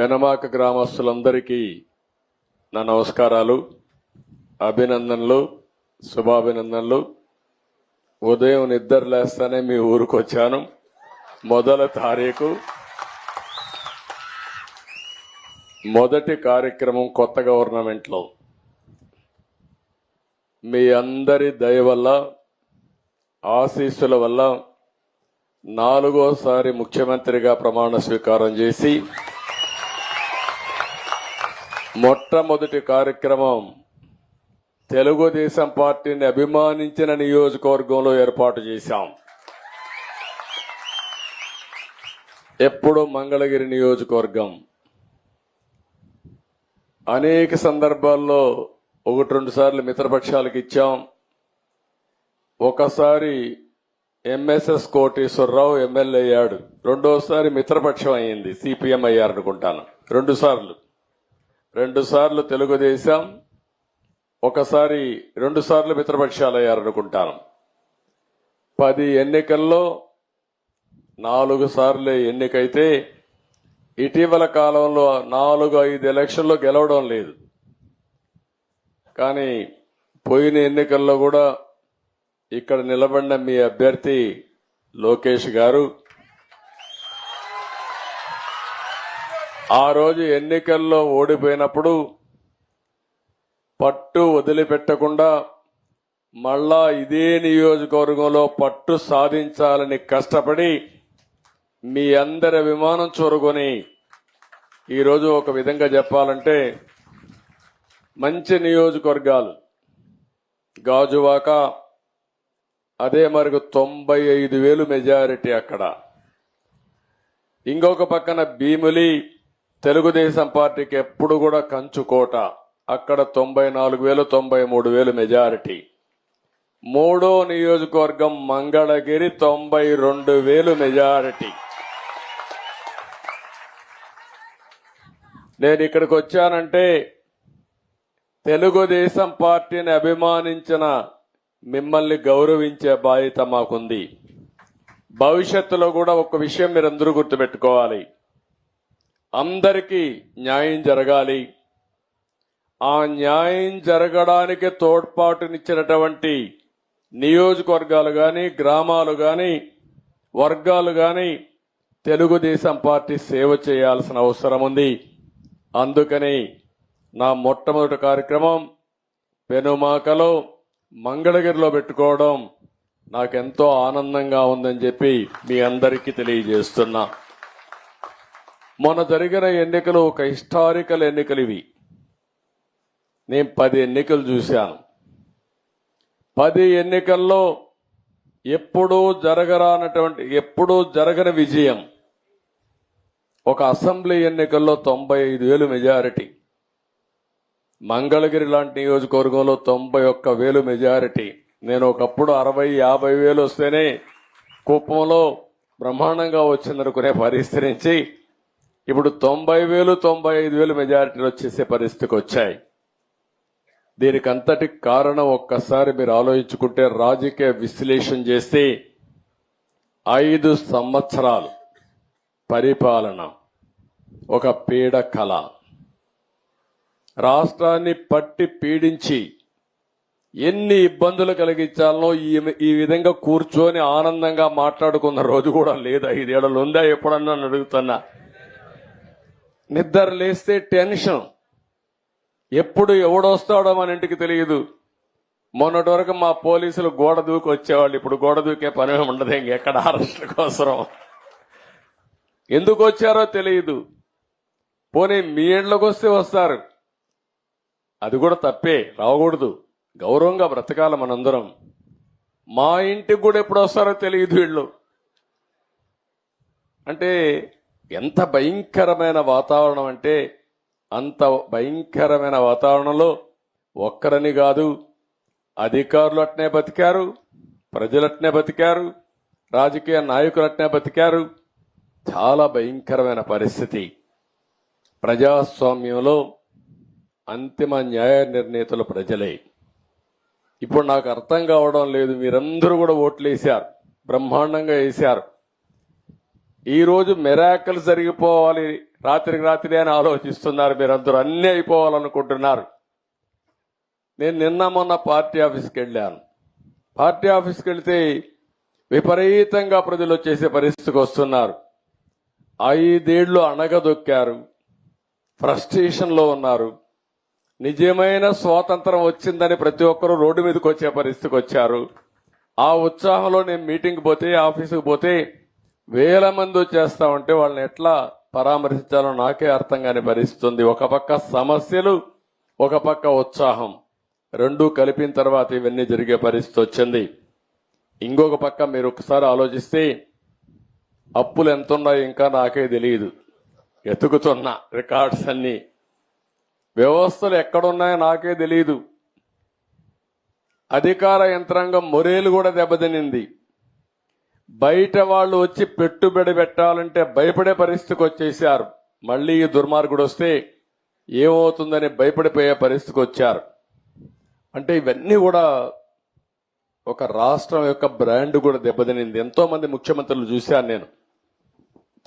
పెనమాక గ్రామస్తులందరికీ నా నమస్కారాలు అభినందనలు శుభాభినందనలు. ఉదయం నిద్ర లేస్తానే మీ ఊరికి వచ్చాను. మొదల తారీఖు. మొదటి కార్యక్రమం కొత్త గవర్నమెంట్లో. మీ అందరి దయ వల్ల ఆశీస్సుల వల్ల నాలుగోసారి ముఖ్యమంత్రిగా ప్రమాణ స్వీకారం చేసి మొట్టమొదటి కార్యక్రమం తెలుగుదేశం పార్టీని అభిమానించిన నియోజకవర్గంలో ఏర్పాటు చేశాం. ఎప్పుడు మంగళగిరి నియోజకవర్గం. అనేక సందర్భాల్లో ఒకటి రెండు సార్లు మిత్రపక్షాలకు ఇచ్చాం. ఒకసారి ఎంఎస్ఎస్ కోటేశ్వరరావు ఎమ్మెల్యే అయ్యాడు. రెండోసారి మిత్రపక్షం అయింది సిపిఎం అయ్యారు అనుకుంటాను రెండు సార్లు. రెండుసార్లు తెలుగుదేశం ఒకసారి రెండు సార్లు అనుకుంటాను పది ఎన్నికల్లో నాలుగు సార్లు ఎన్నికైతే ఇటీవల కాలంలో నాలుగు ఐదు ఎలక్షన్లో గెలవడం లేదు. కానీ పోయిన ఎన్నికల్లో కూడా ఇక్కడ నిలబడిన మీ అభ్యర్థి లోకేష్ గారు ఆ రోజు ఎన్నికల్లో ఓడిపోయినప్పుడు పట్టు వదిలిపెట్టకుండా మళ్ళా ఇదే నియోజకవర్గంలో పట్టు సాధించాలని కష్టపడి మీ అందరి విమానం చూరుకొని ఈరోజు ఒక విధంగా చెప్పాలంటే మంచి నియోజకవర్గాలు. గాజువాక అదే మరికి తొంభై ఐదు వేలు మెజారిటీ అక్కడ. ఇంకొక పక్కన భీములి తెలుగుదేశం పార్టీకి ఎప్పుడు కూడా కంచుకోట అక్కడ తొంభై నాలుగు వేలు తొంభై మూడు వేలు మెజారిటీ. మూడో నియోజకవర్గం మంగళగిరి తొంభై రెండు వేలు మెజారిటీ. నేను ఇక్కడికి వచ్చానంటే తెలుగుదేశం పార్టీని అభిమానించిన మిమ్మల్ని గౌరవించే బాధ్యత మాకుంది. భవిష్యత్తులో కూడా ఒక విషయం మీరందరూ గుర్తుపెట్టుకోవాలి. అందరికీ న్యాయం జరగాలి. ఆ న్యాయం జరగడానికి తోడ్పాటునిచ్చినటువంటి నియోజకవర్గాలు కానీ గ్రామాలు కానీ వర్గాలు కానీ తెలుగుదేశం పార్టీ సేవ చేయాల్సిన అవసరం ఉంది. అందుకని నా మొట్టమొదటి కార్యక్రమం పెనుమాకలో మంగళగిరిలో పెట్టుకోవడం నాకెంతో ఆనందంగా ఉందని చెప్పి మీ అందరికీ తెలియజేస్తున్నా. మొన్న జరిగిన ఎన్నికలు ఒక హిస్టారికల్ ఎన్నికలు ఇవి. నేను పది ఎన్నికలు చూశాను. పది ఎన్నికల్లో ఎప్పుడూ జరగరానటువంటి ఎప్పుడూ జరగని విజయం ఒక అసెంబ్లీ ఎన్నికల్లో తొంభై ఐదు వేలు మెజారిటీ. మంగళగిరి లాంటి నియోజకవర్గంలో తొంభై ఒక్క వేలు మెజారిటీ. నేను ఒకప్పుడు అరవై యాభై వేలు వస్తేనే కుప్పంలో బ్రహ్మాండంగా వచ్చిందనుకునే పరిస్థితి నుంచి ఇప్పుడు తొంభై వేలు తొంభై ఐదు వేలు మెజారిటీలు వచ్చేసే పరిస్థితికి వచ్చాయి. దీనికి అంతటి కారణం ఒక్కసారి మీరు ఆలోచించుకుంటే రాజకీయ విశ్లేషణ చేస్తే ఐదు సంవత్సరాలు పరిపాలన ఒక పీడ కళ. రాష్ట్రాన్ని పట్టి పీడించి ఎన్ని ఇబ్బందులు కలిగించాలనో ఈ ఈ విధంగా కూర్చొని ఆనందంగా మాట్లాడుకున్న రోజు కూడా లేదు ఐదేళ్ళు ఉందా? ఎప్పుడన్నా అడుగుతున్నా. నిద్ర లేస్తే టెన్షన్. ఎప్పుడు ఎవడొస్తాడో మన ఇంటికి తెలియదు. మొన్నటి వరకు మా పోలీసులు గోడ దూకి వచ్చేవాళ్ళు. ఇప్పుడు గోడ దూకే పని ఉండదు ఇంకెక్కడ అరెస్ట్ కోసం. ఎందుకు వచ్చారో తెలియదు. పోనీ మీ ఇంట్లోకి వస్తే వస్తారు. అది కూడా తప్పే రాకూడదు. గౌరవంగా బ్రతకాల మనందరం. మా ఇంటికి కూడా ఎప్పుడు వస్తారో తెలియదు వీళ్ళు. అంటే ఎంత భయంకరమైన వాతావరణం అంటే అంత భయంకరమైన వాతావరణంలో ఒక్కరని కాదు అధికారులు అట్నే బతికారు ప్రజలు అట్నే బతికారు రాజకీయ నాయకులు అట్నే బతికారు. చాలా భయంకరమైన పరిస్థితి. ప్రజాస్వామ్యంలో అంతిమ న్యాయ నిర్ణేతలు ప్రజలే. ఇప్పుడు నాకు అర్థం కావడం లేదు మీరందరూ కూడా ఓట్లు వేశారు బ్రహ్మాండంగా వేశారు. ఈరోజు మెరాకల్ జరిగిపోవాలి. రాత్రికి రాత్రి అని ఆలోచిస్తున్నారు మీరందరూ. అన్నీ అయిపోవాలనుకుంటున్నారు. నేను నిన్న మొన్న పార్టీ ఆఫీస్కి వెళ్ళాను. పార్టీ ఆఫీస్కి వెళ్తే విపరీతంగా ప్రజలు వచ్చేసే పరిస్థితికి వస్తున్నారు. ఐదేళ్ళు అణగదొక్కారు. ఫ్రస్ట్రేషన్లో ఉన్నారు. నిజమైన స్వాతంత్రం వచ్చిందని ప్రతి ఒక్కరూ రోడ్డు మీదకి వచ్చే పరిస్థితికి వచ్చారు. ఆ ఉత్సాహంలో నేను మీటింగ్ పోతే ఆఫీసుకు పోతే వేల మంది వచ్చేస్తా ఉంటే వాళ్ళని ఎట్లా పరామర్శించాలో నాకే అర్థం కాని భరిస్తుంది ఒక పక్క సమస్యలు ఒక పక్క ఉత్సాహం. రెండూ కలిపిన తర్వాత ఇవన్నీ జరిగే పరిస్థితి వచ్చింది. ఇంకొక పక్క మీరు ఒకసారి ఆలోచిస్తే అప్పులు ఎంత ఉన్నాయో ఇంకా నాకే తెలియదు. ఎతుకుతున్నా రికార్డ్స్ అన్నీ. వ్యవస్థలు ఎక్కడున్నాయో నాకే తెలియదు. అధికార యంత్రాంగం మొరేలు కూడా దెబ్బతినింది. బయట వాళ్ళు వచ్చి పెట్టుబడి పెట్టాలంటే భయపడే పరిస్థితికి వచ్చేసారు. మళ్ళీ ఈ దుర్మార్గుడు వస్తే ఏమవుతుందని భయపడిపోయే పరిస్థితికి వచ్చారు. అంటే ఇవన్నీ కూడా ఒక రాష్ట్రం యొక్క బ్రాండ్ కూడా దెబ్బతినింది. ఎంతోమంది ముఖ్యమంత్రులు చూశాను నేను.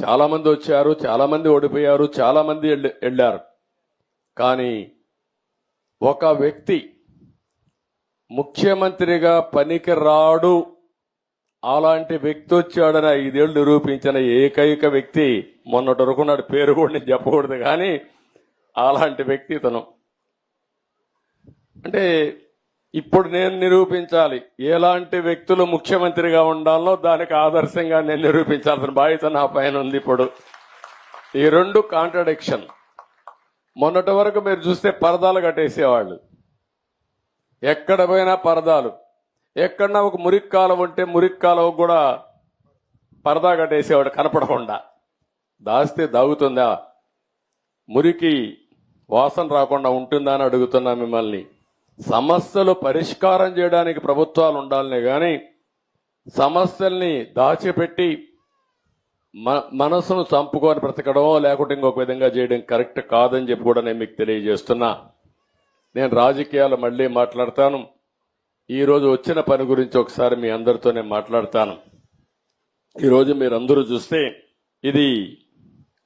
చాలామంది వచ్చారు చాలామంది ఓడిపోయారు చాలామంది వెళ్ళారు కానీ ఒక వ్యక్తి ముఖ్యమంత్రిగా పనికి రాడు అలాంటి వ్యక్తి వచ్చాడని ఐదేళ్ళు నిరూపించిన ఏకైక వ్యక్తి మొన్నటి వరకు నాడు పేరు కూడా నేను చెప్పకూడదు కానీ అలాంటి వ్యక్తి ఇతను. అంటే ఇప్పుడు నేను నిరూపించాలి. ఎలాంటి వ్యక్తులు ముఖ్యమంత్రిగా ఉండాలో దానికి ఆదర్శంగా నేను నిరూపించాల్సిన బాధ్యత నా పైన ఉంది ఇప్పుడు. ఈ రెండు కాంట్రడిక్షన్. మొన్నటి వరకు మీరు చూస్తే పరదాలు కట్టేసేవాళ్ళు. ఎక్కడ పోయినా పరదాలు. ఎక్కడన్నా ఒక మురికి ఉంటే మురికి కూడా పరదా కట్టేసేవాడు కనపడకుండా. దాస్తే దాగుతుందా? మురికి వాసన రాకుండా ఉంటుందా అని అడుగుతున్నా మిమ్మల్ని. సమస్యలు పరిష్కారం చేయడానికి ప్రభుత్వాలు ఉండాలనే కానీ సమస్యల్ని దాచిపెట్టి మ- మనసును చంపుకొని బ్రతకడం లేకుంటే ఇంకొక విధంగా చేయడం కరెక్ట్ కాదని చెప్పి కూడా నేను మీకు తెలియజేస్తున్నా. నేను రాజకీయాలు మళ్ళీ మాట్లాడతాను. ఈరోజు వచ్చిన పని గురించి ఒకసారి మీ అందరితో నేను మాట్లాడతాను ఈరోజు మీరందరూ చూస్తే ఇది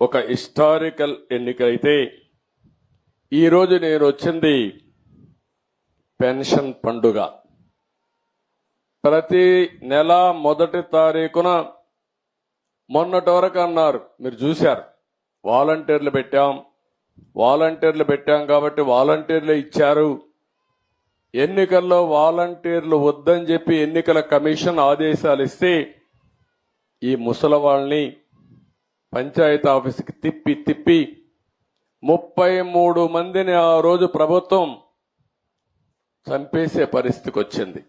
ఒక హిస్టారికల్ ఎన్నిక అయితే ఈరోజు నేను వచ్చింది పెన్షన్ పండుగ. ప్రతి నెల మొదటి తారీఖున మొన్నటి వరకు అన్నారు. మీరు చూశారు. వాలంటీర్లు పెట్టాం. వాలంటీర్లు పెట్టాం కాబట్టి వాలంటీర్లు ఇచ్చారు. ఎన్నికల్లో వాలంటీర్లు వద్దని చెప్పి ఎన్నికల కమిషన్ ఆదేశాలు ఇస్తే ఈ ముసలి వాళ్ళని పంచాయతీ ఆఫీస్కి తిప్పి తిప్పి ముప్పై మూడు మందిని ఆ రోజు ప్రభుత్వం చంపేసే పరిస్థితికి వచ్చింది.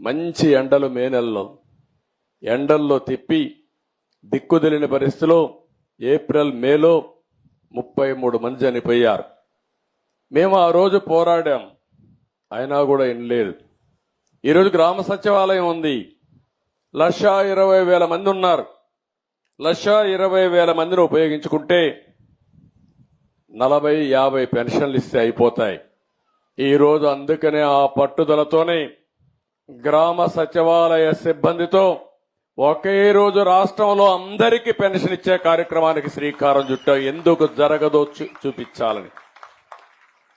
మంచి ఎండలు మే నెలలో. ఎండల్లో తిప్పి దిక్కుదిలిన పరిస్థితిలో ఏప్రిల్ మేలో ముప్పై మూడు మంది చనిపోయారు. మేము ఆ రోజు పోరాడాం. అయినా కూడా లేదు. ఈరోజు గ్రామ సచివాలయం ఉంది. లక్ష ఇరవై వేల మంది ఉన్నారు. లక్ష ఇరవై వేల మందిని ఉపయోగించుకుంటే నలభై యాభై పెన్షన్లు ఇస్తే అయిపోతాయి. ఈరోజు అందుకనే ఆ పట్టుదలతోనే గ్రామ సచివాలయ సిబ్బందితో ఒకే రోజు రాష్ట్రంలో అందరికీ పెన్షన్ ఇచ్చే కార్యక్రమానికి శ్రీకారం చుట్టా. ఎందుకు జరగదో చూ- చూపించాలని.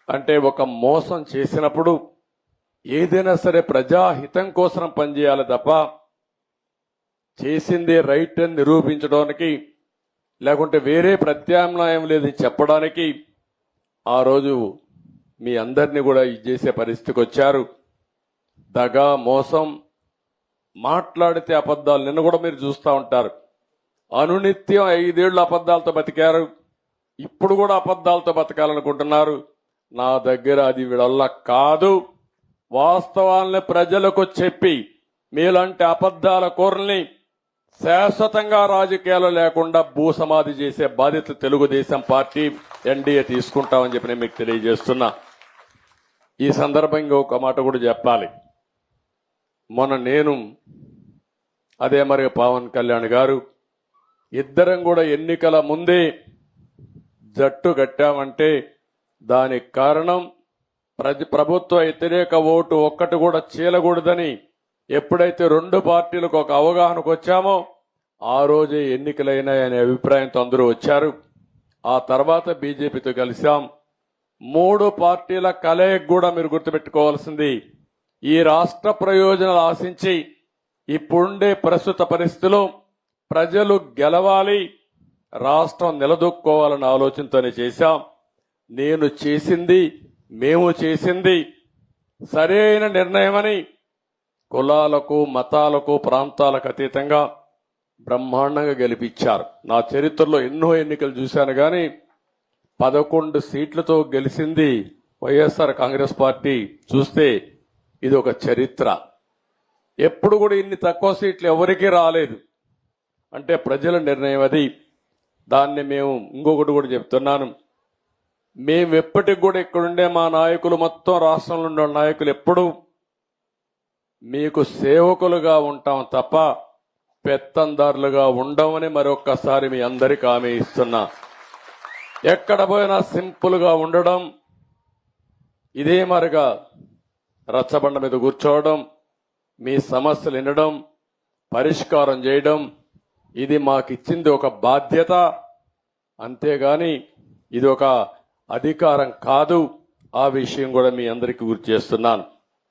అంటే ఒక మోసం చేసినప్పుడు ఏదైనా సరే ప్రజాహితం కోసం పనిచేయాలి తప్ప చేసింది రైట్ అని నిరూపించడానికి లేకుంటే వేరే ప్రత్యామ్నాయం లేదని చెప్పడానికి ఆ రోజు మీ అందరినీ కూడా ఇది చేసే పరిస్థితికి వచ్చారు. దగ మోసం మాట్లాడితే అబద్ధాలు నిన్న కూడా మీరు చూస్తూ ఉంటారు. అనునిత్యం ఐదేళ్ళు అబద్ధాలతో బతికారు. ఇప్పుడు కూడా అబద్ధాలతో బతకాలనుకుంటున్నారు. నా దగ్గర అది వీళ్ళ కాదు. వాస్తవాల్ని ప్రజలకు చెప్పి మీలాంటి అబద్దాల కూరల్ని శాశ్వతంగా రాజకీయాలు లేకుండా భూసమాధి చేసే బాధ్యత తెలుగుదేశం పార్టీ ఎన్డీఏ తీసుకుంటామని చెప్పి నేను మీకు తెలియజేస్తున్నా. ఈ సందర్భంగా ఒక మాట కూడా చెప్పాలి. మొన్న నేను అదే మరి పవన్ కళ్యాణ్ గారు ఇద్దరం కూడా ఎన్నికల ముందే జట్టు కట్టామంటే దానికి కారణం ప్రతి ప్రభుత్వ వ్యతిరేక ఓటు ఒక్కటి కూడా చీలకూడదని ఎప్పుడైతే రెండు పార్టీలకు ఒక అవగాహనకు వచ్చామో ఆ రోజే ఎన్నికలైనాయనే అభిప్రాయంతో అందరూ వచ్చారు. ఆ తర్వాత బీజేపీతో కలిశాం. మూడు పార్టీల కలయిక కూడా మీరు గుర్తుపెట్టుకోవాల్సింది. ఈ రాష్ట్ర ప్రయోజనాలు ఆశించి ఇప్పుడుండే ప్రస్తుత పరిస్థితిలో ప్రజలు గెలవాలి రాష్ట్రం నిలదొక్కోవాలన్న ఆలోచనతోనే చేశాం. నేను చేసింది మేము చేసింది సరైన నిర్ణయమని కులాలకు మతాలకు ప్రాంతాలకు అతీతంగా బ్రహ్మాండంగా గెలిపించారు. నా చరిత్రలో ఎన్నో ఎన్నికలు చూశాను కానీ పదకొండు సీట్లతో గెలిచింది వైఎస్ఆర్ కాంగ్రెస్ పార్టీ. చూస్తే ఇది ఒక చరిత్ర. ఎప్పుడు కూడా ఇన్ని తక్కువ సీట్లు ఎవరికీ రాలేదు. అంటే ప్రజల నిర్ణయం అది. దాన్ని మేము ఇంకొకటి కూడా చెప్తున్నాను. మేము ఎప్పటికి కూడా ఇక్కడుండే మా నాయకులు మొత్తం రాష్ట్రంలో ఉండే నాయకులు ఎప్పుడు మీకు సేవకులుగా ఉంటాం తప్ప పెత్తందారులుగా ఉండమని మరొక్కసారి మీ అందరికీ హామీ ఇస్తున్నా. ఎక్కడ పోయినా సింపుల్గా ఉండడం ఇదే మరిగా రచ్చబండ మీద కూర్చోవడం మీ సమస్యలు వినడం పరిష్కారం చేయడం ఇది మాకిచ్చింది ఒక బాధ్యత. అంతేగాని ఇది ఒక అధికారం కాదు. ఆ విషయం కూడా మీ అందరికీ గుర్తు చేస్తున్నాను.